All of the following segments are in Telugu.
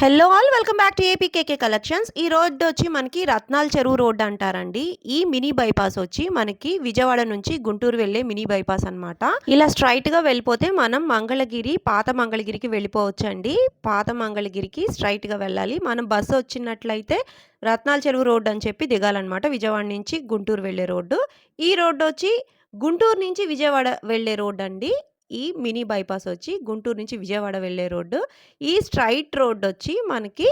Hello all welcome back to APKK collections ఈ రోడ్ వచ్చి మనకి రత్నాల చెరువు రోడ్ అంటారండి. ఈ మినీ బైపాస్ వచ్చి మనకి విజయవాడ నుంచి గుంటూరు వెళ్ళే మినీ బైపాస్ అనమాట ఇలా స్ట్రైట్గా వెళ్ళిపోతే మనం మంగళగిరి పాత మంగళగిరికి వెళ్ళిపోవచ్చండి. పాత మంగళగిరికి స్ట్రైట్గా వెళ్ళాలి. మనం బస్సు వచ్చినట్లయితే రత్నాల చెరువు రోడ్ అని చెప్పి దిగాలన్నమాట. విజయవాడ నుంచి గుంటూరు వెళ్ళే రోడ్డు. ఈ రోడ్డు వచ్చి గుంటూరు నుంచి విజయవాడ వెళ్ళే రోడ్ అండి ఈ మినీ బైపాస్ వచ్చి గుంటూరు నుంచి విజయవాడ వెళ్ళే రోడ్డు. ఈ స్ట్రైట్ రోడ్డు వచ్చి మనకి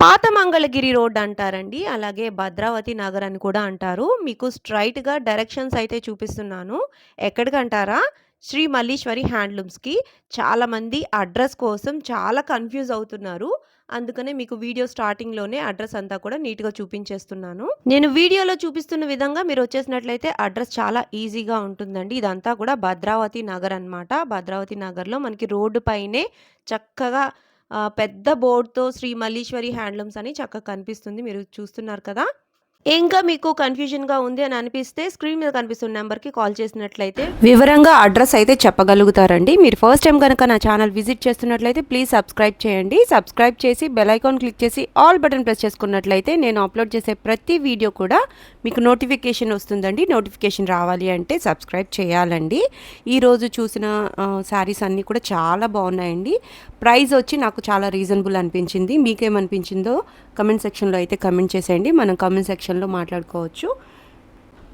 పాత మంగళగిరి రోడ్ అంటారండి. అలాగే భద్రావతి నగర్ అని కూడా అంటారు. మీకు స్ట్రైట్గా డైరెక్షన్స్ అయితే చూపిస్తున్నాను. ఎక్కడికంటారా? శ్రీ మల్లీశ్వరి హ్యాండ్లూమ్స్కి చాలామంది అడ్రస్ కోసం చాలా కన్ఫ్యూజ్ అవుతున్నారు. అందుకనే మీకు వీడియో స్టార్టింగ్లోనే అడ్రస్ అంతా కూడా నీట్గా చూపించేస్తున్నాను. నేను వీడియోలో చూపిస్తున్న విధంగా మీరు వచ్చేసినట్లయితే అడ్రస్ చాలా ఈజీగా ఉంటుందండి. ఇదంతా కూడా భద్రావతి నగర్ అన్నమాట. భద్రావతి నగర్లో మనకి రోడ్డు పైనే చక్కగా పెద్ద బోర్డుతో శ్రీ మల్లీశ్వరి హ్యాండ్లూమ్స్ అని చక్కగా కనిపిస్తుంది. మీరు చూస్తున్నారు కదా? ఇంకా మీకు కన్ఫ్యూజన్గా ఉంది అని అనిపిస్తే స్క్రీన్ మీద కనిపిస్తున్న నెంబర్కి కాల్ చేసినట్లయితే వివరంగా అడ్రస్ అయితే చెప్పగలుగుతారండి. మీరు ఫస్ట్ టైం కనుక నా ఛానల్ విజిట్ చేస్తున్నట్లయితే ప్లీజ్ సబ్స్క్రైబ్ చేయండి. సబ్స్క్రైబ్ చేసి బెల్ ఐకాన్ క్లిక్ చేసి ఆల్ బటన్ ప్రెస్ చేసుకున్నట్లయితే నేను అప్లోడ్ చేసే ప్రతి వీడియో కూడా మీకు నోటిఫికేషన్ వస్తుందండి. నోటిఫికేషన్ రావాలి అంటే సబ్స్క్రైబ్ చేయాలండి. ఈరోజు చూసిన శారీస్ అన్నీ కూడా చాలా బాగున్నాయండి. ప్రైస్ వచ్చి నాకు చాలా రీజనబుల్ అనిపించింది. మీకేమనిపించిందో కమెంట్ సెక్షన్లో అయితే కమెంట్ చేసేయండి. మనం కమెంట్ సెక్షన్లో మాట్లాడుకోవచ్చు.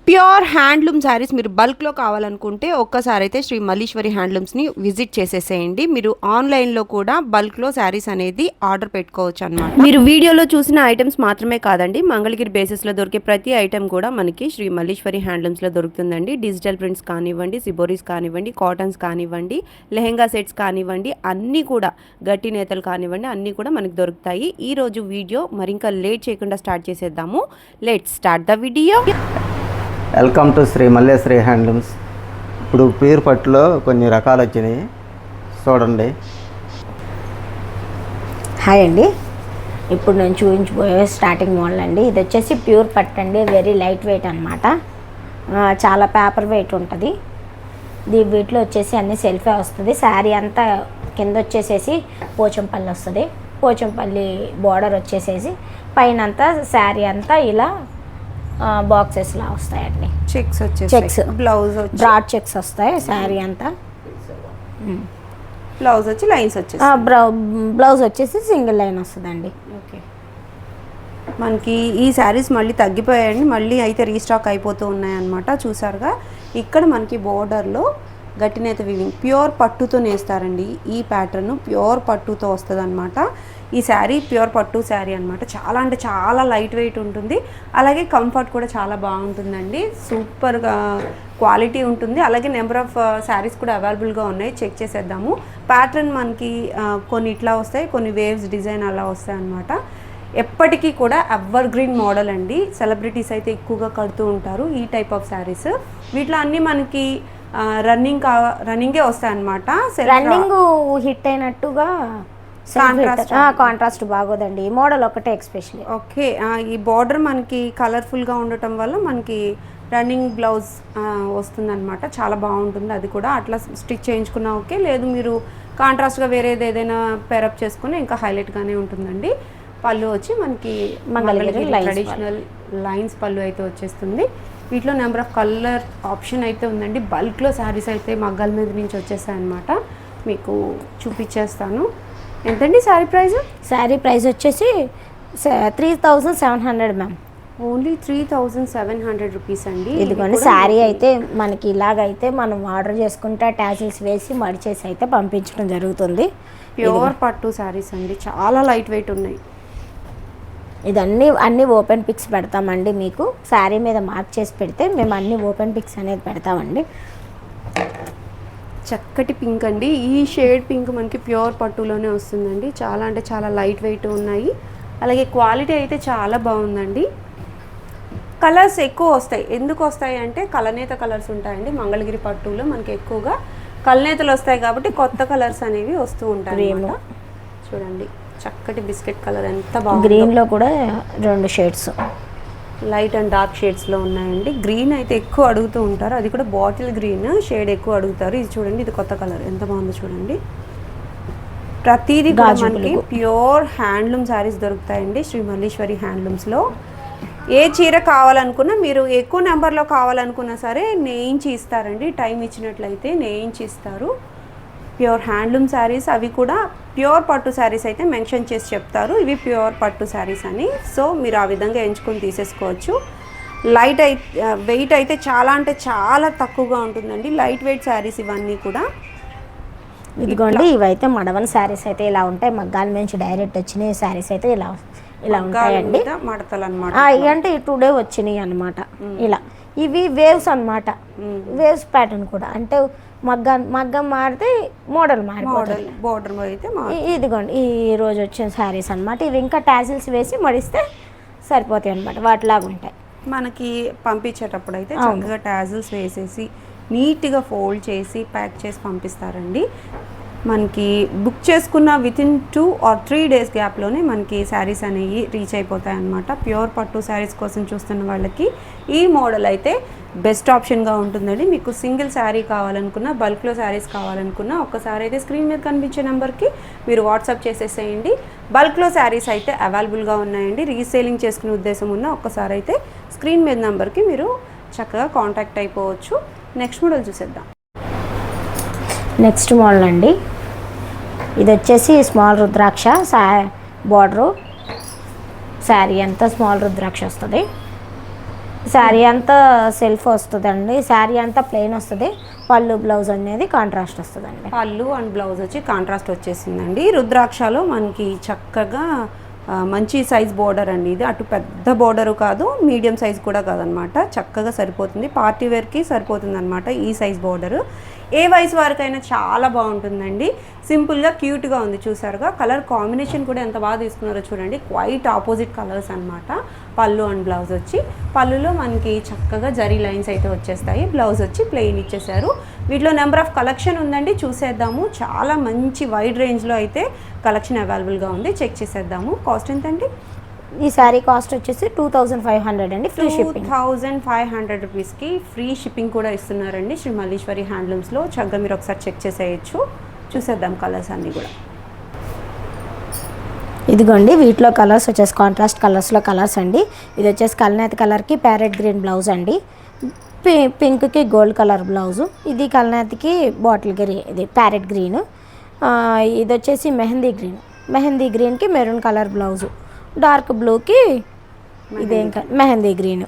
ప్యూర్ హ్యాండ్లూమ్ శారీస్ మీరు బల్క్లో కావాలనుకుంటే ఒక్కసారి అయితే శ్రీ మల్లీశ్వరి హ్యాండ్లూమ్స్ని విజిట్ చేసేసేయండి. మీరు ఆన్లైన్లో కూడా బల్క్లో శారీస్ అనేది ఆర్డర్ పెట్టుకోవచ్చు అనమాట మీరు వీడియోలో చూసిన ఐటమ్స్ మాత్రమే కాదండి మంగళగిరి బేసిస్లో దొరికే ప్రతి ఐటమ్ కూడా మనకి శ్రీ మల్లీశ్వరి హ్యాండ్లూమ్స్లో దొరుకుతుందండి. డిజిటల్ ప్రింట్స్ కానివ్వండి సిబోరీస్ కానివ్వండి కాటన్స్ కానివ్వండి లెహెంగా సెట్స్ కానివ్వండి అన్నీ కూడా గట్టి నేతలు కానివ్వండి అన్నీ కూడా మనకి దొరుకుతాయి. ఈ రోజు వీడియో మరింకా లేట్ చేయకుండా స్టార్ట్ చేసేద్దాము. Let start the video. Welcome to Shri Malleswari handlooms. ఇప్పుడు ప్యూర్ పట్టులో కొన్ని రకాలు వచ్చినాయి. చూడండి. హాయ్ అండి. ఇప్పుడు నేను చూపించబోయే స్టార్టింగ్ మోడల్ అండి. ఇది వచ్చేసి ప్యూర్ పట్టు అండి. వెరీ లైట్ వెయిట్ అనమాట చాలా పేపర్ వెయిట్ ఉంటుంది. దీ వీటిలో వచ్చేసి అన్ని సెల్ఫే వస్తుంది. శారీ అంతా కింద వచ్చేసేసి పోచంపల్లి వస్తుంది. పోచంపల్లి బోర్డర్ వచ్చేసేసి పైన అంతా శారీ అంతా ఇలా బాక్సెస్లా వస్తాయండి. చెక్స్ వచ్చేసి Checks. బ్లౌజ్ వచ్చి బ్రాడ్ చెక్స్ వస్తాయి శారీ అంతా. బ్లౌజ్ వచ్చి లైన్స్ వచ్చేసి బ్లౌజ్ వచ్చేసి సింగిల్ లైన్ వస్తుందండి. ఓకే మనకి ఈ శారీస్ మళ్ళీ తగ్గిపోయాయండి. మళ్ళీ అయితే రీస్టాక్ అయిపోతూ ఉన్నాయన్నమాట. చూసారుగా? ఇక్కడ మనకి బోర్డర్లో గట్టినేత వీవింగ్ ప్యూర్ పట్టుతో నేస్తారండి. ఈ ప్యాటర్న్ ప్యూర్ పట్టుతో వస్తుంది అనమాట ఈ శారీ ప్యూర్ పట్టు శారీ అనమాట చాలా అంటే చాలా లైట్ వెయిట్ ఉంటుంది. అలాగే కంఫర్ట్ కూడా చాలా బాగుంటుందండి. సూపర్గా క్వాలిటీ ఉంటుంది. అలాగే నెంబర్ ఆఫ్ శారీస్ కూడా అవైలబుల్గా ఉన్నాయి. చెక్ చేసేద్దాము. ప్యాటర్న్ మనకి uh, కొన్ని ఇట్లా వస్తాయి. కొన్ని వేవ్స్ డిజైన్ అలా వస్తాయి అనమాట ఎప్పటికీ కూడా ఎవర్ గ్రీన్ మోడల్ అండి. సెలబ్రిటీస్ అయితే ఎక్కువగా కడుతూ ఉంటారు ఈ టైప్ ఆఫ్ శారీస్ వీటిలో అన్నీ మనకి రన్నింగ్ రన్నింగే వస్తాయి అనమాట రన్నింగ్ హిట్ అయినట్టుగా. కాంట్రాస్ట్ బాగోదండి. ఈ మోడల్ ఒకటే ఎక్స్పెషల్లీ ఓకే ఈ బార్డర్ మనకి కలర్ఫుల్గా ఉండటం వల్ల మనకి రన్నింగ్ బ్లౌజ్ వస్తుందన్నమాట. చాలా బాగుంటుంది అది కూడా. అట్లా స్టిచ్ చేయించుకున్నా ఓకే లేదు మీరు కాంట్రాస్ట్గా వేరేది ఏదైనా పేరప్ చేసుకుని ఇంకా హైలైట్గానే ఉంటుందండి. పళ్ళు వచ్చి మనకి ట్రెడిషనల్ లైన్స్ పళ్ళు అయితే వచ్చేస్తుంది. వీటిలో నెంబర్ ఆఫ్ కలర్ ఆప్షన్ అయితే ఉందండి. బల్క్లో శారీస్ అయితే మగ్గాల మీద నుంచి వచ్చేసాయి అనమాట మీకు చూపించేస్తాను ఎంతండి శారీ ప్రైస్? శారీ ప్రైస్ వచ్చేసి three thousand seven hundred ma'am. Only three thousand seven hundred rupees అండి. ఇదిగోండి శారీ అయితే మనకి ఇలాగైతే మనం ఆర్డర్ చేసుకుంటే టాజిల్స్ వేసి మడిచేసి అయితే పంపించడం జరుగుతుంది. ప్యూర్ పట్టు శారీస్ అండి. చాలా లైట్ వెయిట్ ఉన్నాయి. ఇదన్నీ అన్ని ఓపెన్ పిక్స్ పెడతామండి మీకు. శారీ మీద మార్క్ చేసి పెడితే మేము అన్ని ఓపెన్ పిక్స్ అనేది పెడతామండి. చక్కటి పింక్ అండి. ఈ షేడ్ పింక్ మనకి ప్యూర్ పట్టులోనే వస్తుందండి. చాలా అంటే చాలా లైట్ వెయిట్ ఉన్నాయి. అలాగే క్వాలిటీ అయితే చాలా బాగుందండి. కలర్స్ ఎక్కువ వస్తాయి. ఎందుకు వస్తాయి అంటే కలనేత కలర్స్ ఉంటాయండి. మంగళగిరి పట్టులో మనకి ఎక్కువగా కలనేతలు వస్తాయి కాబట్టి కొత్త కలర్స్ అనేవి వస్తూ ఉంటాయి. చూడండి. చక్కటి బిస్కెట్ కలర్ ఎంత బాగుంది. గ్రీన్లో కూడా రెండు షేడ్స్ లైట్ అండ్ డార్క్ షేడ్స్లో ఉన్నాయండి. గ్రీన్ అయితే ఎక్కువ అడుగుతూ ఉంటారు. అది కూడా బాటిల్ గ్రీన్ షేడ్ ఎక్కువ అడుగుతారు. ఇది చూడండి ఇది కొత్త కలర్. ఎంత బాగుందో చూడండి. ప్రతిదీ మనకి. ప్యూర్ హ్యాండ్లూమ్ శారీస్ దొరుకుతాయండి శ్రీ మల్లీశ్వరి హ్యాండ్లూమ్స్లో ఏ చీర కావాలనుకున్నా మీరు ఎక్కువ నెంబర్లో కావాలనుకున్నా సరే నేయించి ఇస్తారండి. టైం ఇచ్చినట్లయితే నేయించి ఇస్తారు. ప్యూర్ హ్యాండ్లూమ్ శారీస్ అవి కూడా ప్యూర్ పట్టు శారీస్ అయితే మెన్షన్ చేసి చెప్తారు. ఇవి ప్యూర్ పట్టు శారీస్ అని. సో మీరు ఆ విధంగా ఎంచుకొని తీసేసుకోవచ్చు. లైట్ అయి వెయిట్ అయితే చాలా అంటే చాలా తక్కువగా ఉంటుందండి. లైట్ వెయిట్ శారీస్ ఇవన్నీ కూడా. ఇదిగోండి ఇవైతే మడవల శారీస్ అయితే ఇలా ఉంటాయి. మగ్గాల నుంచి డైరెక్ట్ వచ్చినాయి శారీస్ అయితే ఇలా ఇలా ఉంటాయండి. మడతలు అనమాట అంటే టుడే వచ్చినాయి అనమాట ఇలా. ఇవి వేవ్స్ అన్నమాట. వేవ్స్ ప్యాటర్న్ కూడా. అంటే మగ్గం మగ్గం మారితే మోడల్ మారిపోతుంది. మోడల్ బోర్డర్ అయితే ఇదిగోండి ఈ రోజు వచ్చిన శారీస్ అన్నమాట. ఇవి ఇంకా టాజిల్స్ వేసి మడిస్తే సరిపోతాయి అనమాట వాటిలాగా ఉంటాయి. మనకి పంపించేటప్పుడు అయితే చక్కగా టాజిల్స్ వేసేసి నీట్గా ఫోల్డ్ చేసి ప్యాక్ చేసి పంపిస్తారండి. మనకి బుక్ చేసుకున్న within two or three days గ్యాప్లోనే మనకి శారీస్ అనేవి రీచ్ అయిపోతాయి అనమాట ప్యూర్ పట్టు శారీస్ కోసం చూస్తున్న వాళ్ళకి ఈ మోడల్ అయితే బెస్ట్ ఆప్షన్గా ఉంటుందండి. మీకు సింగిల్ శారీ కావాలనుకున్నా బల్క్లో శారీస్ కావాలనుకున్నా ఒక్కసారి అయితే స్క్రీన్ మీద కనిపించే నెంబర్కి మీరు వాట్సాప్ చేసేసేయండి. బల్క్లో శారీస్ అయితే అవైలబుల్గా ఉన్నాయండి. రీసేలింగ్ చేసుకునే ఉద్దేశం ఉన్న ఒక్కసారి అయితే స్క్రీన్ మీద నెంబర్కి మీరు చక్కగా కాంటాక్ట్ అయిపోవచ్చు. నెక్స్ట్ మోడల్ చూసేద్దాం. నెక్స్ట్ మోడల్ అండి. ఇది వచ్చేసి స్మాల్ రుద్రాక్ష సా బార్డరు శారీ అంతా స్మాల్ రుద్రాక్ష వస్తుంది. శారీ అంతా సెల్ఫ్ వస్తుందండి. శారీ అంతా ప్లెయిన్ వస్తుంది. పళ్ళు బ్లౌజ్ అనేది కాంట్రాస్ట్ వస్తుందండి. పళ్ళు అండ్ బ్లౌజ్ వచ్చి కాంట్రాస్ట్ వచ్చేసిందండి. రుద్రాక్షలో మనకి చక్కగా మంచి సైజ్ బోర్డర్ అండి ఇది. అటు పెద్ద బోర్డరు కాదు మీడియం సైజ్ కూడా కాదనమాట. చక్కగా సరిపోతుంది. పార్టీ వేర్కి సరిపోతుంది అనమాట ఈ సైజ్ బోర్డరు ఏ వయసు వారికైనా చాలా బాగుంటుందండి. సింపుల్గా క్యూట్గా ఉంది చూసారుగా? కలర్ కాంబినేషన్ కూడా ఎంత బాగా తీసుకున్నారో చూడండి. క్వైట్ ఆపోజిట్ కలర్స్ అన్నమాట. పళ్ళు అండ్ బ్లౌజ్ వచ్చి. పళ్ళులో మనకి చక్కగా జరీ లైన్స్ అయితే వచ్చేస్తాయి. బ్లౌజ్ వచ్చి ప్లెయిన్ ఇచ్చేసారు వీటిలో నెంబర్ ఆఫ్ కలెక్షన్ ఉందండి. చూసేద్దాము. చాలా మంచి వైడ్ రేంజ్లో అయితే కలెక్షన్ అవైలబుల్గా ఉంది. చెక్ చేసేద్దాము. కాస్ట్ ఎంతండి? ఈ శారీ కాస్ట్ వచ్చేసి టూ థౌజండ్ ఫైవ్ హండ్రెడ్ అండి free shipping thousand five hundred రూపీస్కి ఫ్రీ షిప్పింగ్ కూడా ఇస్తున్నారండి శ్రీ మల్లీశ్వరి హ్యాండ్లూమ్స్లో. చక్కగా మీరు ఒకసారి చెక్ చేసేయచ్చు. చూసేద్దాం కలర్స్ అన్నీ కూడా. ఇదిగోండి వీటిలో కలర్స్ వచ్చేసి కాంట్రాస్ట్ కలర్స్లో కలర్స్ అండి. ఇది వచ్చేసి కల్నేత కలర్కి ప్యారెట్ గ్రీన్ బ్లౌజ్ అండి. పింక్కి గోల్డ్ కలర్ బ్లౌజు ఇది కల్నేతకి బాటిల్ గ్రీన్ ఇది ప్యారెట్ గ్రీన్ ఇది వచ్చేసి మెహందీ గ్రీన్ మెహందీ గ్రీన్కి మెరూన్ కలర్ బ్లౌజు డార్క్ బ్లూకి ఇదేం మెహందీ గ్రీన్.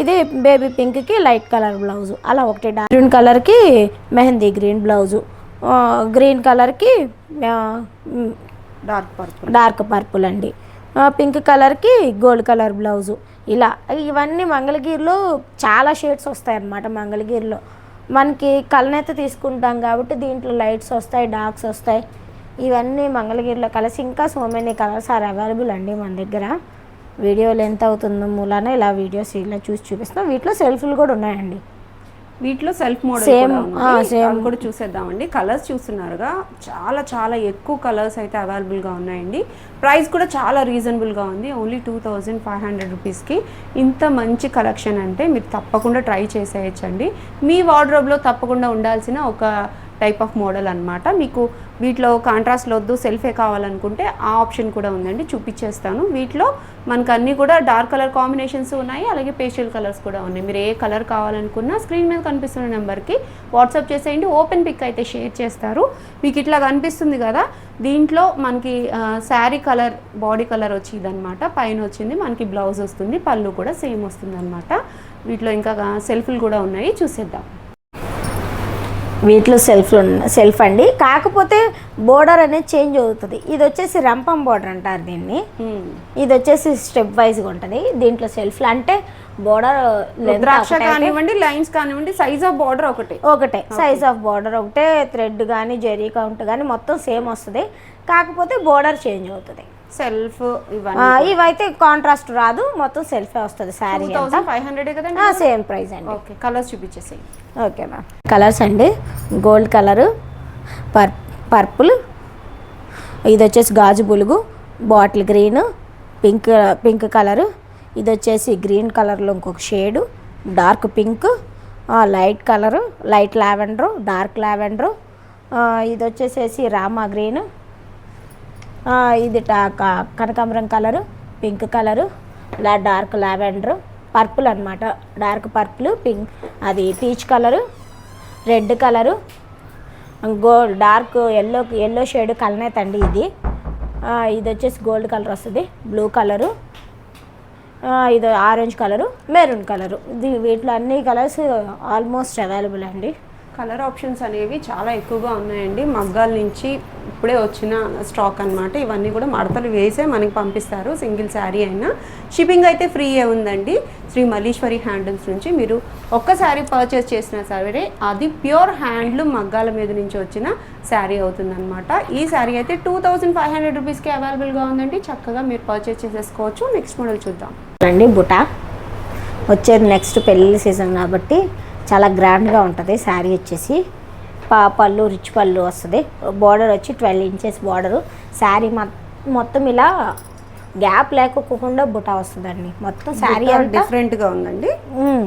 ఇది బేబీ పింక్కి లైట్ కలర్ బ్లౌజు. అలా ఒకటి డార్క్ గ్రీన్ కలర్కి మెహందీ గ్రీన్ బ్లౌజు. గ్రీన్ కలర్కి డార్క్ పర్పుల్. డార్క్ పర్పుల్ అండి. పింక్ కలర్కి గోల్డ్ కలర్ బ్లౌజు. ఇలా ఇవన్నీ మంగళగిరిలో చాలా షేడ్స్ వస్తాయి అన్నమాట మంగళగిరిలో. మనకి కలనైతే తీసుకుంటాం కాబట్టి దీంట్లో లైట్స్ వస్తాయి డార్క్స్ వస్తాయి. ఇవన్నీ మంగళగిరిలో కలిసి ఇంకా so many colours are available అండి మన దగ్గర. వీడియో లెంత్ అవుతుందో మూలాన ఇలా వీడియోస్ ఇలా చూసి చూపిస్తున్నాం వీటిలో సెల్ఫీలు కూడా ఉన్నాయండి. వీటిలో సెల్ఫ్ మోడల్ same. అవి కూడా చూసేద్దామండి. కలర్స్ చూస్తున్నారుగా. చాలా చాలా ఎక్కువ కలర్స్ అయితే అవైలబుల్గా ఉన్నాయండి. ప్రైస్ కూడా చాలా రీజనబుల్గా ఉంది. Only two thousand five hundred రూపీస్కి ఇంత మంచి కలెక్షన్ అంటే మీరు తప్పకుండా ట్రై చేసేయచ్చండి. మీ వార్డ్రోబ్లో తప్పకుండా ఉండాల్సిన ఒక టైప్ ఆఫ్ మోడల్ అనమాట మీకు వీటిలో కాంట్రాస్ట్లో వద్దు సెల్ఫే కావాలనుకుంటే ఆ ఆప్షన్ కూడా ఉందండి చూపించేస్తాను వీటిలో మనకు అన్నీ కూడా డార్క్ కలర్ కాంబినేషన్స్ ఉన్నాయి అలాగే పేస్టల్ కలర్స్ కూడా ఉన్నాయి. మీరు ఏ కలర్ కావాలనుకున్నా స్క్రీన్ మీద కనిపిస్తున్న నెంబర్కి వాట్సాప్ చేసేయండి ఓపెన్ పిక్ అయితే షేర్ చేస్తారు. మీకు ఇట్లా కనిపిస్తుంది కదా దీంట్లో మనకి శారీ కలర్ బాడీ కలర్ వచ్చి ఇదనమాట పైన వచ్చింది మనకి బ్లౌజ్ వస్తుంది పళ్ళు కూడా సేమ్ వస్తుంది అనమాట వీటిలో ఇంకా సెల్ఫ్లు కూడా ఉన్నాయి చూసేద్దాం. వీటిలో సెల్ఫ్ సెల్ఫ్ అండి. కాకపోతే బోర్డర్ అనేది చేంజ్ అవుతుంది. ఇది వచ్చేసి రంపం బోర్డర్ అంటారు దీన్ని. Hmm. ఇది వచ్చేసి స్టెప్ వైజ్గా ఉంటుంది. దీంట్లో సెల్ఫ్లు అంటే బోర్డర్ ద్రాక్ష కానివ్వండి లైన్స్ కానివ్వండి సైజ్ ఆఫ్ బార్డర్ ఒకటి. ఒకటే. సైజ్ ఆఫ్ బార్డర్ ఒకటే థ్రెడ్ కానీ జెరీ కౌంట్ కానీ మొత్తం సేమ్ వస్తుంది. కాకపోతే బోర్డర్ చేంజ్ అవుతుంది. సెల్ఫ్ ఇవన్నీ ఇవైతే కాంట్రాస్ట్ రాదు. మొత్తం సెల్ఫే వస్తుంది శారీ థౌసండ్ ఫైవ్ హండ్రెడ్ కదండి సేమ్ ప్రైస్ అండి. Okay colours చూపించేసేయి. Okay ma'am. Colours అండి. Gold colour pur purple. ఇది వచ్చేసి గాజు బులుగు bottle green pink pink colour. ఇది వచ్చేసి గ్రీన్ కలర్లో ఇంకొక shade dark pink light colour light lavender dark lavender. ఇది వచ్చేసేసి రామా గ్రీన్ ఇది కనకాంబరం కలరు పింక్ కలరు లా డార్క్ లావెండర్ పర్పుల్ అనమాట డార్క్ పర్పుల్ పింక్ అది peach colour red colour gold dark yellow yellow shade కలనేత్ అండి ఇది. ఇది వచ్చేసి గోల్డ్ కలర్ వస్తుంది బ్లూ కలరు ఇది ఆరెంజ్ కలరు మెరూన్ కలరు. ఇది వీటిలో అన్ని కలర్స్ ఆల్మోస్ట్ అవైలబుల్ అండి. కలర్ ఆప్షన్స్ అనేవి చాలా ఎక్కువగా ఉన్నాయండి. మగ్గాల నుంచి ఇప్పుడే వచ్చిన స్టాక్ అన్నమాట. ఇవన్నీ కూడా మడతలు వేసే మనకి పంపిస్తారు. సింగిల్ శారీ అయినా. షిప్పింగ్ అయితే ఫ్రీ ఉందండి. శ్రీ మల్లీశ్వరి హ్యాండ్లూమ్స్ నుంచి మీరు ఒక్క శారీ పర్చేస్ చేసిన సరే అది ప్యూర్ హ్యాండ్లూమ్ మగ్గాల మీద నుంచి వచ్చిన శారీ అవుతుందన్నమాట. ఈ శారీ అయితే టూ థౌజండ్ ఫైవ్ హండ్రెడ్ రూపీస్కి అవైలబుల్గా ఉందండి. చక్కగా మీరు పర్చేస్ చేసేసుకోవచ్చు. నెక్స్ట్ మోడల్ చూద్దాం. అండి బుటా. వచ్చేది నెక్స్ట్ పెళ్ళి సీజన్ కాబట్టి చాలా గ్రాండ్గా ఉంటుంది. శారీ వచ్చేసి పా పళ్ళు రిచ్ పళ్ళు వస్తుంది. బార్డర్ వచ్చి ట్వెల్వ్ ఇంచెస్ బార్డరు. శారీ మొత్తం ఇలా గ్యాప్ లేకోకుండా బుటా వస్తుందండి. మొత్తం శారీ డిఫరెంట్గా ఉందండి?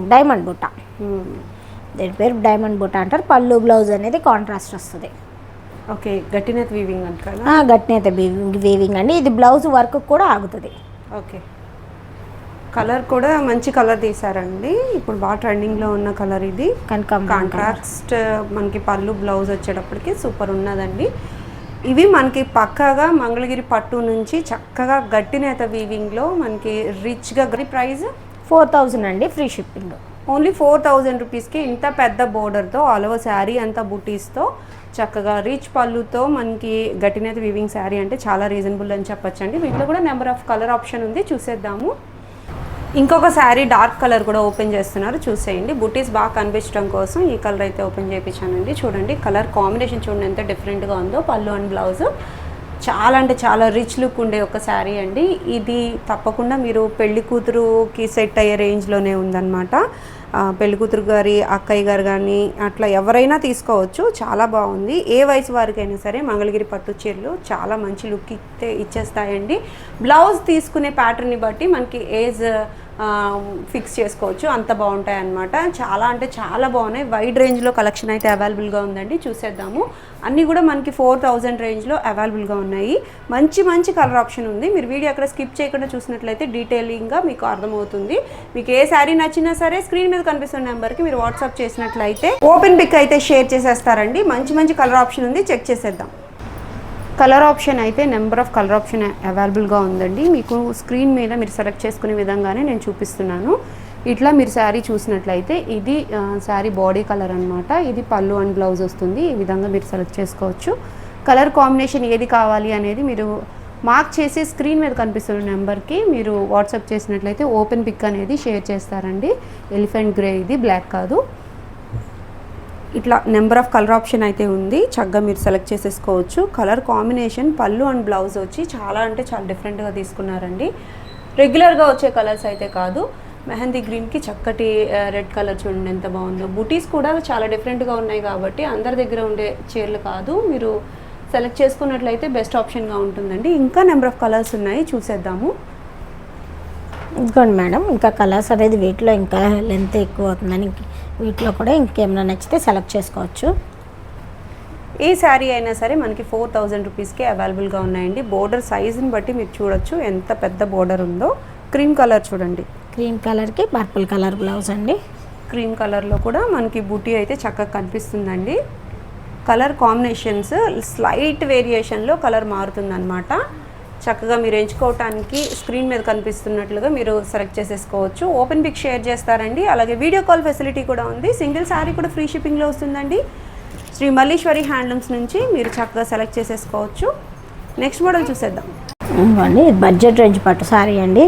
Diamond hmm. దీని పేరు డైమండ్ బుట్ట అంటారు. పళ్ళు బ్లౌజ్ అనేది కాంట్రాస్ట్ వస్తుంది. ఓకే గట్టినత్ వీవింగ్ అంట కదా ఆ, గట్టినైతే వీవింగ్ వీవింగ్ అండి. ఇది బ్లౌజ్ వర్క్ కూడా ఆగుతుంది. ఓకే. కలర్ కూడా మంచి కలర్ తీసారండి ఇప్పుడు బాగా ట్రెండింగ్లో ఉన్న కలర్ ఇది. కనకాంబరం కాంట్రాస్ట్ మనకి పళ్ళు బ్లౌజ్ వచ్చేటప్పటికి సూపర్ ఉన్నదండి. ఇవి మనకి పక్కాగా మంగళగిరి పట్టు నుంచి చక్కగా గట్టి నేత వీవింగ్లో మనకి రిచ్గా ప్రైస్? ఫోర్ థౌజండ్ అండి free shipping. Only four thousand రూపీస్కి ఇంత పెద్ద బోర్డర్తో ఆల్ ఓవర్ శారీ అంతా బుటీస్తో చక్కగా రిచ్ పళ్ళుతో మనకి గట్టినేత వీవింగ్ శారీ అంటే చాలా రీజనబుల్ అని చెప్పొచ్చండి. వీటిలో కూడా నెంబర్ ఆఫ్ కలర్ ఆప్షన్ ఉంది చూసేద్దాము. ఇంకొక శారీ డార్క్ కలర్ కూడా ఓపెన్ చేస్తున్నారు. చూసేయండి. బుటీస్ బాగా కనిపించడం కోసం ఈ కలర్ అయితే ఓపెన్ చేయించానండి. చూడండి కలర్ కాంబినేషన్ చూడండి ఎంత డిఫరెంట్గా ఉందో. పళ్ళు అండ్ బ్లౌజ్. చాలా అంటే చాలా రిచ్ లుక్ ఉండే ఒక శారీ అండి. ఇది తప్పకుండా మీరు పెళ్ళి కూతురుకి సెట్ అయ్యే రేంజ్లోనే ఉందన్నమాట. పెళ్ళికూతురు గారి అక్కయ్య గారు కానీ అట్లా ఎవరైనా తీసుకోవచ్చు. చాలా బాగుంది. ఏ వయసు వారికైనా సరే మంగళగిరి పట్టు చీరలు చాలా మంచి లుక్ ఇస్తే ఇచ్చేస్తాయండి. బ్లౌజ్ తీసుకునే ప్యాటర్న్ని బట్టి మనకి ఏజ్ ఫిక్స్ చేసుకోవచ్చు. అంత బాగుంటాయి అన్నమాట చాలా అంటే చాలా బాగున్నాయి. వైడ్ రేంజ్లో కలెక్షన్ అయితే అవైలబుల్గా ఉందండి. చూసేద్దాము. అన్నీ కూడా మనకి ఫోర్ థౌజండ్ రేంజ్లో అవైలబుల్గా ఉన్నాయి. మంచి మంచి కలర్ ఆప్షన్ ఉంది. మీరు వీడియో అక్కడ స్కిప్ చేయకుండా చూసినట్లయితే డీటెయిలింగ్గా మీకు అర్థమవుతుంది. మీకు ఏ శారీ నచ్చినా సరే స్క్రీన్ మీద కనిపిస్తున్న నెంబర్కి మీరు వాట్సాప్ చేసినట్లయితే ఓపెన్ పిక్ అయితే షేర్ చేసేస్తారండి. మంచి మంచి కలర్ ఆప్షన్ ఉంది. చెక్ చేసేద్దాం. కలర్ ఆప్షన్ అయితే నెంబర్ ఆఫ్ కలర్ ఆప్షన్ అవైలబుల్గా ఉందండి. మీకు స్క్రీన్ మీద మీరు సెలెక్ట్ చేసుకునే విధంగానే నేను చూపిస్తున్నాను. ఇట్లా మీరు శారీ చూసినట్లయితే ఇది శారీ బాడీ కలర్ అన్నమాట. ఇది పళ్ళు అండ్ బ్లౌజ్ వస్తుంది. ఈ విధంగా మీరు సెలెక్ట్ చేసుకోవచ్చు. కలర్ కాంబినేషన్ ఏది కావాలి అనేది మీరు మార్క్ చేసి స్క్రీన్ మీద కనిపిస్తున్న నెంబర్కి మీరు వాట్సాప్ చేసినట్లయితే ఓపెన్ పిక్ అనేది షేర్ చేస్తారండి. ఎలిఫెంట్ గ్రే ఇది బ్లాక్ కాదు. ఇట్లా నెంబర్ ఆఫ్ కలర్ ఆప్షన్ అయితే ఉంది. చక్కగా మీరు సెలెక్ట్ చేసేసుకోవచ్చు. కలర్ కాంబినేషన్ పళ్ళు అండ్ బ్లౌజ్ వచ్చి చాలా అంటే చాలా డిఫరెంట్గా తీసుకున్నారండి. రెగ్యులర్గా వచ్చే కలర్స్ అయితే కాదు. మెహందీ గ్రీన్కి చక్కటి రెడ్ కలర్ చూడండి ఎంత బాగుందో. బుటీస్ కూడా చాలా డిఫరెంట్గా ఉన్నాయి కాబట్టి అందరి దగ్గర ఉండే చీరలు కాదు. మీరు సెలెక్ట్ చేసుకున్నట్లయితే బెస్ట్ ఆప్షన్గా ఉంటుందండి. ఇంకా నెంబర్ ఆఫ్ కలర్స్ ఉన్నాయి. చూసేద్దాము. ఇదిగోండి మేడం ఇంకా కలర్స్ అనేది వీటిలో ఇంకా లెంత్ ఎక్కువ అవుతుందని వీటిలో కూడా ఇంకేమైనా నచ్చితే సెలెక్ట్ చేసుకోవచ్చు. ఏ శారీ అయినా సరే మనకి ఫోర్ థౌజండ్ రూపీస్కి అవైలబుల్గా ఉన్నాయండి. బోర్డర్ సైజుని బట్టి మీరు చూడొచ్చు ఎంత పెద్ద బోర్డర్ ఉందో. క్రీమ్ కలర్ చూడండి. క్రీమ్ కలర్కి పర్పుల్ కలర్ బ్లౌజ్ అండి. క్రీమ్ కలర్లో కూడా మనకి బూటీ అయితే చక్కగా కనిపిస్తుందండి. కలర్ కాంబినేషన్స్ స్లైట్ వేరియేషన్లో కలర్ మారుతుందన్నమాట. చక్కగా మీరు ఎంచుకోవటానికి స్క్రీన్ మీద కనిపిస్తున్నట్లుగా మీరు సెలెక్ట్ చేసేసుకోవచ్చు. ఓపెన్ పిక్ షేర్ చేస్తారండి. అలాగే వీడియో కాల్ ఫెసిలిటీ కూడా ఉంది. సింగిల్ శారీ కూడా ఫ్రీ షిప్పింగ్లో వస్తుందండి. శ్రీ మల్లీశ్వరి హ్యాండ్లూమ్స్ నుంచి మీరు చక్కగా సెలెక్ట్ చేసేసుకోవచ్చు. నెక్స్ట్ మోడల్ చూసేద్దాం. ఇవ్వండి. ఇది బడ్జెట్ రేంజ్ పట్టు సారీ అండి.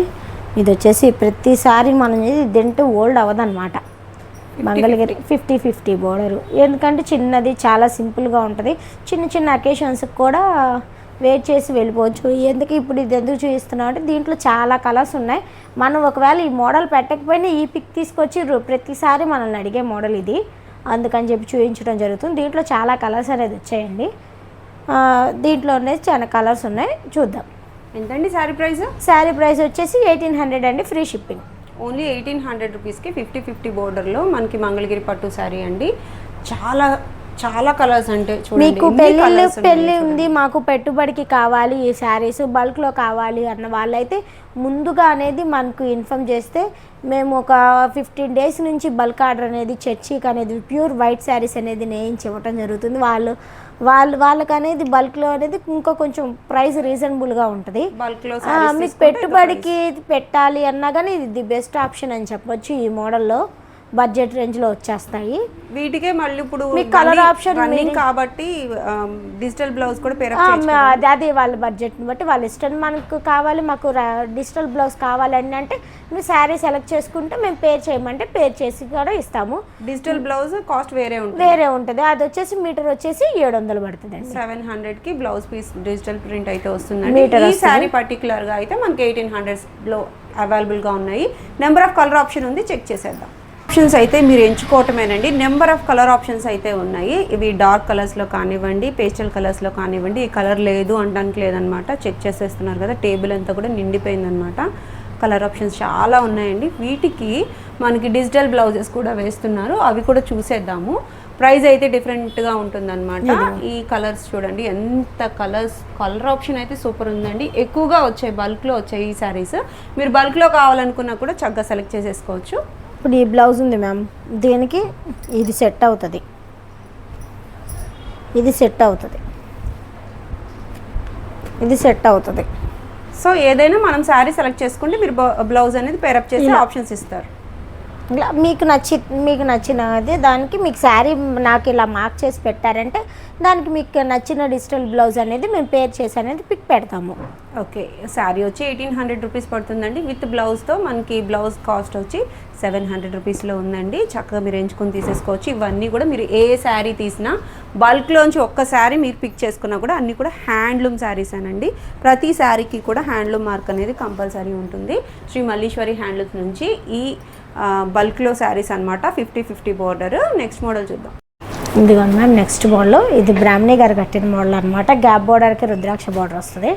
ఇది వచ్చేసి ప్రతి సారీ మనం ఇది తింటూ ఓల్డ్ అవ్వదన్నమాట. మంగళగిరి ఫిఫ్టీ. Fifty border. ఎందుకంటే చిన్నది చాలా సింపుల్గా ఉంటుంది. చిన్న చిన్న అకేషన్స్కి కూడా వెయిట్ చేసి వెళ్ళిపోవచ్చు. ఎందుకు ఇప్పుడు ఇది ఎందుకు చూపిస్తున్నాం అంటే దీంట్లో చాలా కలర్స్ ఉన్నాయి. మనం ఒకవేళ ఈ మోడల్ పెట్టకపోయినా ఈ పిక్ తీసుకొచ్చి ప్రతిసారి మనల్ని అడిగే మోడల్ ఇది. అందుకని చెప్పి చూపించడం జరుగుతుంది. దీంట్లో చాలా కలర్స్ అనేది వచ్చాయండి. దీంట్లో అనేది చాలా కలర్స్ ఉన్నాయి. చూద్దాం. ఎంతండి శారీ ప్రైస్? శారీ ప్రైస్ వచ్చేసి ఎయిటీన్ హండ్రెడ్ అండి free shipping. Only eighteen hundred రూపీస్కి ఫిఫ్టీ ఫిఫ్టీ బోర్డర్లో మనకి మంగళగిరి పట్టు శారీ అండి. చాలా చాలా కలర్స్ అంటే మీకు పెళ్ళి చూడండి. ఉంది మాకు పెట్టుబడికి కావాలి ఈ శారీస్ బల్క్లో కావాలి అన్న వాళ్ళైతే ముందుగా అనేది మనకు ఇన్ఫామ్ చేస్తే మేము ఒక ఫిఫ్టీన్ డేస్ నుంచి బల్క్ ఆర్డర్ అనేది చర్చికి అనేది ప్యూర్ వైట్ శారీస్ అనేది నేయించి ఇవ్వటం జరుగుతుంది. వాళ్ళు వాళ్ళు వాళ్ళకి అనేది బల్క్లో అనేది ఇంకా కొంచెం ప్రైస్ రీజనబుల్గా ఉంటుంది. మీకు పెట్టుబడికి పెట్టాలి అన్నా కానీ ఇది ది బెస్ట్ ఆప్షన్ అని చెప్పొచ్చు ఈ మోడల్లో బడ్జెట్ రేంజ్లో వచ్చేస్తాయి. వీటికే మళ్ళీ ఇప్పుడు మీకు రన్నింగ్ మీరే- కాబట్టి డిజిటల్ బ్లౌజ్ కూడా అది అది వాళ్ళ బడ్జెట్ని బట్టి వాళ్ళ ఇష్టం మనకు కావాలి మాకు డిజిటల్ బ్లౌజ్ కావాలని అంటే మీరు శారీ సెలెక్ట్ చేసుకుంటే మేము పేర్ చేయమంటే పేర్ చేసి కూడా ఇస్తాము. డిజిటల్ బ్లౌజ్ కాస్ట్ వేరే ఉంటుంది. వేరే ఉంటుంది. అది వచ్చేసి మీటర్ వచ్చేసి ఏడు వందలు పడుతుంది సెవెన్ హండ్రెడ్కి బ్లౌజ్ పీస్ డిజిటల్ ప్రింట్ అయితే వస్తుందండి. Meter ఈ వస్తుంది. శారీ పర్టికులర్గా అయితే మనకి ఎయిటీన్ హండ్రెడ్లో అవైలబుల్గా ఉన్నాయి. నెంబర్ ఆఫ్ కలర్ ఆప్షన్ ఉంది చెక్ చేసేద్దాం. ఆప్షన్స్ అయితే మీరు ఎంచుకోవటమేనండి. నెంబర్ ఆఫ్ కలర్ ఆప్షన్స్ అయితే ఉన్నాయి. ఇవి డార్క్ కలర్స్లో కానివ్వండి పేస్టల్ కలర్స్లో కానివ్వండి ఈ కలర్ లేదు అనడానికి లేదనమాట. చెక్ చేసేస్తున్నారు కదా టేబుల్ అంతా కూడా నిండిపోయిందనమాట. కలర్ ఆప్షన్స్ చాలా ఉన్నాయండి. వీటికి మనకి డిజిటల్ బ్లౌజెస్ కూడా వేస్తున్నారు. అవి కూడా చూసేద్దాము. ప్రైస్ అయితే డిఫరెంట్గా ఉంటుందన్నమాట ఈ కలర్స్ చూడండి ఎంత కలర్స్ కలర్ ఆప్షన్ అయితే సూపర్ ఉందండి. ఎక్కువగా వచ్చాయి బల్క్లో వచ్చాయి ఈ శారీస్ మీరు బల్క్లో కావాలనుకున్నా కూడా చక్కగా సెలెక్ట్ చేసేసుకోవచ్చు. ఇప్పుడు ఈ బ్లౌజ్ ఉంది మ్యామ్. దీనికి ఇది సెట్ అవుతుంది. ఇది సెట్ అవుతుంది. ఇది సెట్ అవుతుంది. సో ఏదైనా మనం శారీ సెలెక్ట్ చేసుకుంటే మీరు బ్లౌజ్ అనేది పేరప్ చేసి ఆప్షన్స్ ఇస్తారు. మీకు నచ్చి మీకు నచ్చినది దానికి మీకు శారీ నాకు ఇలా మార్క్ చేసి పెట్టారంటే దానికి మీకు నచ్చిన డిజిటల్ బ్లౌజ్ అనేది మేము పేర్ చేసి అనేది పిక్ పెడతాము. ఓకే శారీ వచ్చి ఎయిటీన్ హండ్రెడ్ రూపీస్ పడుతుందండి. విత్ బ్లౌజ్తో మనకి బ్లౌజ్ కాస్ట్ వచ్చి సెవెన్ హండ్రెడ్ రూపీస్లో ఉందండి. చక్కగా మీరు ఎంచుకొని తీసేసుకోవచ్చు. ఇవన్నీ కూడా మీరు ఏ శారీ తీసినా బల్క్లోంచి ఒక్క శారీ మీరు పిక్ చేసుకున్నా కూడా అన్నీ కూడా హ్యాండ్లూమ్ శారీస్ అనండి. ప్రతి శారీకి కూడా హ్యాండ్లూమ్ మార్క్ అనేది కంపల్సరీ ఉంటుంది. శ్రీ మల్లీశ్వరి హ్యాండ్లూమ్స్ నుంచి ఈ బల్క్లో శారీస్ అనమాట fifty fifty border. Next model చూద్దాం. ఇదిగోండి మ్యామ్ నెక్స్ట్ మోడల్. ఇది బ్రాహ్మణి గారు కట్టిన మోడల్ అనమాట గ్యాప్ బోర్డర్కి రుద్రాక్ష బోర్డర్ వస్తుంది.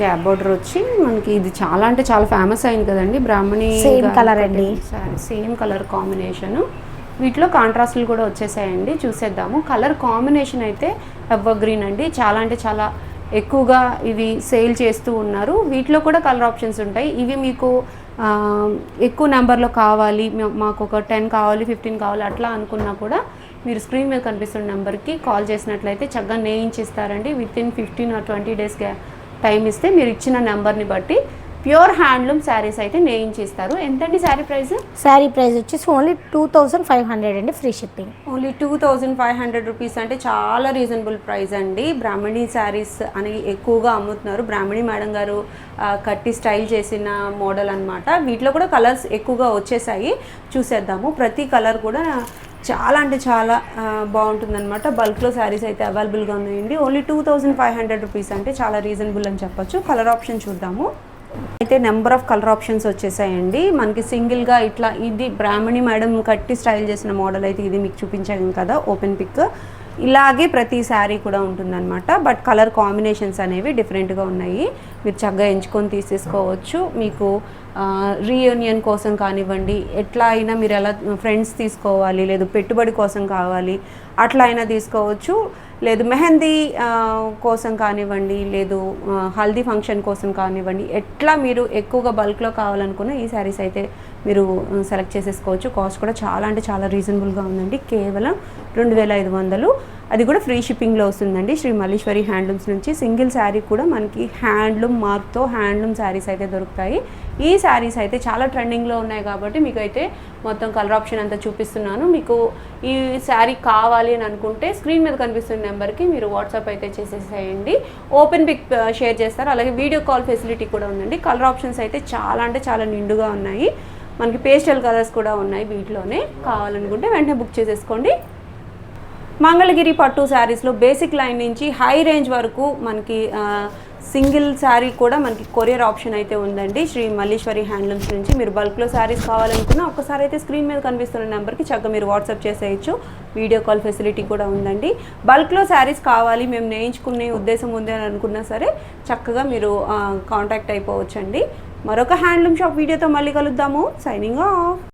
గ్యాప్ బోర్డర్ వచ్చి మనకి ఇది చాలా అంటే చాలా ఫేమస్ అయింది కదండి. బ్రాహ్మణి colour కట్టిన అండి. సేమ్ కలర్ కాంబినేషన్ వీటిలో కాంట్రాస్ట్లు కూడా వచ్చేసాయండి. చూసేద్దాము. కలర్ కాంబినేషన్ అయితే ఎవర్ గ్రీన్ అండి. చాలా అంటే చాలా ఎక్కువగా ఇవి సేల్ చేస్తూ ఉన్నారు. వీటిలో కూడా కలర్ ఆప్షన్స్ ఉంటాయి. ఇవి మీకు ఎక్కువ నెంబర్లో కావాలి మాకు ఒక టెన్ కావాలి ఫిఫ్టీన్ కావాలి అట్లా అనుకున్నా కూడా మీరు స్క్రీన్ మీద కనిపిస్తున్న నెంబర్కి కాల్ చేసినట్లయితే చక్కగా నేయించిస్తారండి. Within fifteen or twenty days time ఇస్తే మీరు ఇచ్చిన నెంబర్ని బట్టి ప్యూర్ హ్యాండ్లూమ్ శారీస్ అయితే నేయించి ఇస్తారు ఎంతండి శారీ ప్రైస్? శారీ ప్రైస్ వచ్చేసి only two thousand five hundred అండి free shipping. Only two thousand five hundred rupees అంటే చాలా రీజనబుల్ ప్రైస్ అండి. బ్రాహ్మణి శారీస్ అని ఎక్కువగా అమ్ముతున్నారు. బ్రాహ్మణి మేడం గారు కట్టి స్టైల్ చేసిన మోడల్ అన్నమాట. వీటిలో కూడా కలర్స్ ఎక్కువగా వచ్చేసాయి. చూసేద్దాము. ప్రతి కలర్ కూడా చాలా అంటే చాలా బాగుంటుంది అనమాట బల్క్లో శారీస్ అయితే అవైలబుల్గా ఉన్నాయండి. Only two thousand five hundred rupees అంటే చాలా రీజనబుల్ అని చెప్పొచ్చు. కలర్ ఆప్షన్ చూద్దాము. అయితే నెంబర్ ఆఫ్ కలర్ ఆప్షన్స్ వచ్చేసాయండి. మనకి సింగిల్గా ఇట్లా ఇది బ్రాహ్మణి మేడం కట్టి స్టైల్ చేసిన మోడల్ అయితే ఇది మీకు చూపించాను కదా ఓపెన్ పిక్. ఇలాగే ప్రతి శారీ కూడా ఉంటుందన్నమాట. బట్ కలర్ కాంబినేషన్స్ అనేవి డిఫరెంట్గా ఉన్నాయి. మీరు చక్కగా ఎంచుకొని తీసేసుకోవచ్చు. మీకు రీయూనియన్ కోసం కానివ్వండి ఎట్లా అయినా మీరు ఎలా ఫ్రెండ్స్ తీసుకోవాలి లేదు పెట్టుబడి కోసం కావాలి అట్లా అయినా తీసుకోవచ్చు. లేదు మెహందీ కోసం కానివ్వండి లేదు హల్దీ ఫంక్షన్ కోసం కానివ్వండి ఎట్లా మీరు ఎక్కువగా బల్క్లో కావాలనుకున్న ఈ శారీస్ అయితే మీరు సెలెక్ట్ చేసేసుకోవచ్చు. కాస్ట్ కూడా చాలా అంటే చాలా రీజనబుల్గా ఉందండి. కేవలం రెండు వేల ఐదు వందలు. అది కూడా ఫ్రీ షిప్పింగ్లో వస్తుందండి. శ్రీ మల్లీశ్వరి హ్యాండ్లూమ్స్ నుంచి సింగిల్ శారీ కూడా మనకి హ్యాండ్లూమ్ మార్క్తో హ్యాండ్లూమ్ శారీస్ అయితే దొరుకుతాయి. ఈ శారీస్ అయితే చాలా ట్రెండింగ్లో ఉన్నాయి కాబట్టి మీకు అయితే మొత్తం కలర్ ఆప్షన్ అంతా చూపిస్తున్నాను. మీకు ఈ శారీ కావాలి అని అనుకుంటే స్క్రీన్ మీద కనిపిస్తున్న నెంబర్కి మీరు వాట్సాప్ అయితే చేసేసేయండి. ఓపెన్ పిక్ షేర్ చేస్తారు. అలాగే వీడియో కాల్ ఫెసిలిటీ కూడా ఉందండి. కలర్ ఆప్షన్స్ అయితే చాలా అంటే చాలా నిండుగా ఉన్నాయి. మనకి పేస్టల్ కలర్స్ కూడా ఉన్నాయి వీటిలోనే. కావాలనుకుంటే వెంటనే బుక్ చేసేసుకోండి. మంగళగిరి పట్టు శారీస్లో బేసిక్ లైన్ నుంచి హై రేంజ్ వరకు మనకి సింగిల్ శారీ కూడా మనకి కొరియర్ ఆప్షన్ అయితే ఉందండి. శ్రీ మల్లీశ్వరి హ్యాండ్లూమ్స్ నుంచి మీరు బల్క్లో శారీస్ కావాలనుకున్నా ఒక్కసారి అయితే స్క్రీన్ మీద కనిపిస్తున్న నెంబర్కి చక్కగా మీరు వాట్సాప్ చేసేయచ్చు. వీడియో కాల్ ఫెసిలిటీ కూడా ఉందండి. బల్క్లో శారీస్ కావాలి మేము నేయించుకునే ఉద్దేశం ఉంది అని అనుకున్నా సరే చక్కగా మీరు కాంటాక్ట్ అయిపోవచ్చండి. మరొక హ్యాండ్లూమ్ షాప్ వీడియోతో మళ్ళీ కలుద్దాము. Signing off